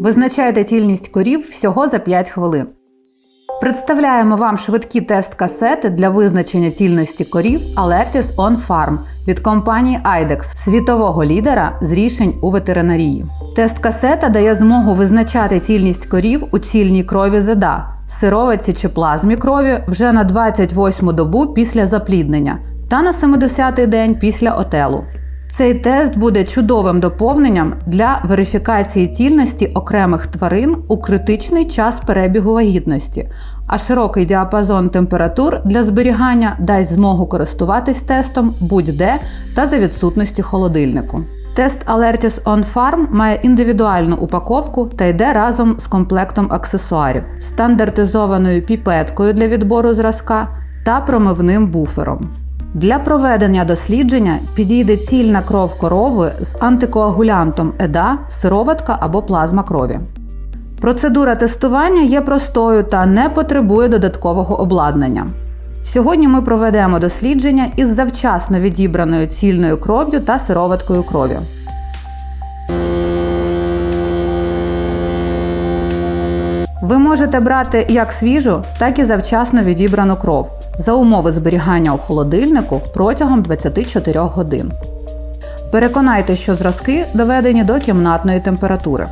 Визначайте тільність корів всього за 5 хвилин. Представляємо вам швидкі тест-касети для визначення тільності корів Alertis On Farm від компанії IDEX, світового лідера з рішень у ветеринарії. Тест-касета дає змогу визначати тільність корів у цільній крові ЗДА, сировиці чи плазмі крові вже на 28-му добу після запліднення та на 70-й день після отелу. Цей тест буде чудовим доповненням для верифікації тільності окремих тварин у критичний час перебігу вагітності, а широкий діапазон температур для зберігання дасть змогу користуватись тестом будь-де та за відсутності холодильнику. Тест Alertis On Farm має індивідуальну упаковку та йде разом з комплектом аксесуарів, стандартизованою піпеткою для відбору зразка та промивним буфером. Для проведення дослідження підійде цільна кров корови з антикоагулянтом ЕДА, сироватка або плазма крові. Процедура тестування є простою та не потребує додаткового обладнання. Сьогодні ми проведемо дослідження із завчасно відібраною цільною кров'ю та сироваткою крові. Ви можете брати як свіжу, так і завчасно відібрану кров за умови зберігання у холодильнику протягом 24 годин. Переконайте, що зразки доведені до кімнатної температури.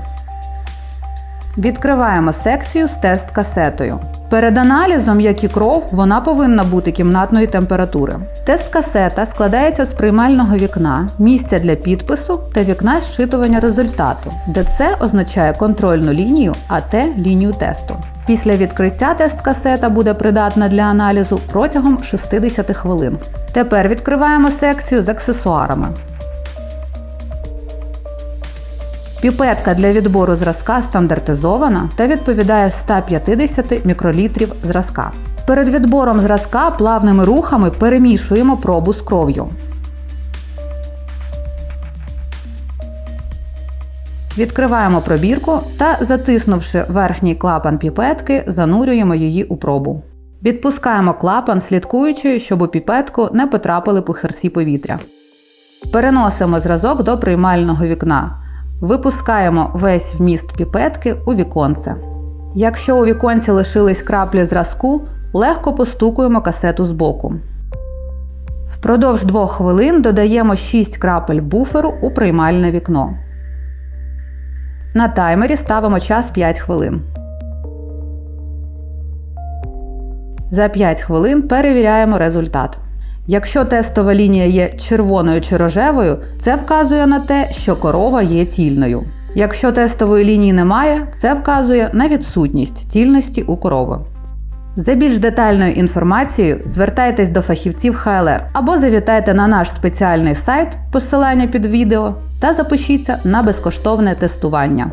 Відкриваємо секцію з тест-касетою. Перед аналізом, як і кров, вона повинна бути кімнатної температури. Тест-касета складається з приймального вікна, місця для підпису та вікна зчитування результату, де це означає контрольну лінію, а те лінію тесту. Після відкриття тест-касета буде придатна для аналізу протягом 60 хвилин. Тепер відкриваємо секцію з аксесуарами. Піпетка для відбору зразка стандартизована та відповідає 150 мікролітрів зразка. Перед відбором зразка плавними рухами перемішуємо пробу з кров'ю. Відкриваємо пробірку та, затиснувши верхній клапан піпетки, занурюємо її у пробу. Відпускаємо клапан, слідкуючи, щоб у піпетку не потрапили пухирці повітря. Переносимо зразок до приймального вікна. Випускаємо весь вміст піпетки у віконце. Якщо у віконці лишились краплі зразку, легко постукуємо касету з боку. Впродовж 2 хвилин додаємо 6 крапель буферу у приймальне вікно. На таймері ставимо час 5 хвилин. За 5 хвилин перевіряємо результат. Якщо тестова лінія є червоною чи рожевою, це вказує на те, що корова є тільною. Якщо тестової лінії немає, це вказує на відсутність тільності у корови. За більш детальною інформацією звертайтесь до фахівців ХЛР або завітайте на наш спеціальний сайт, посилання під відео, та запишіться на безкоштовне тестування.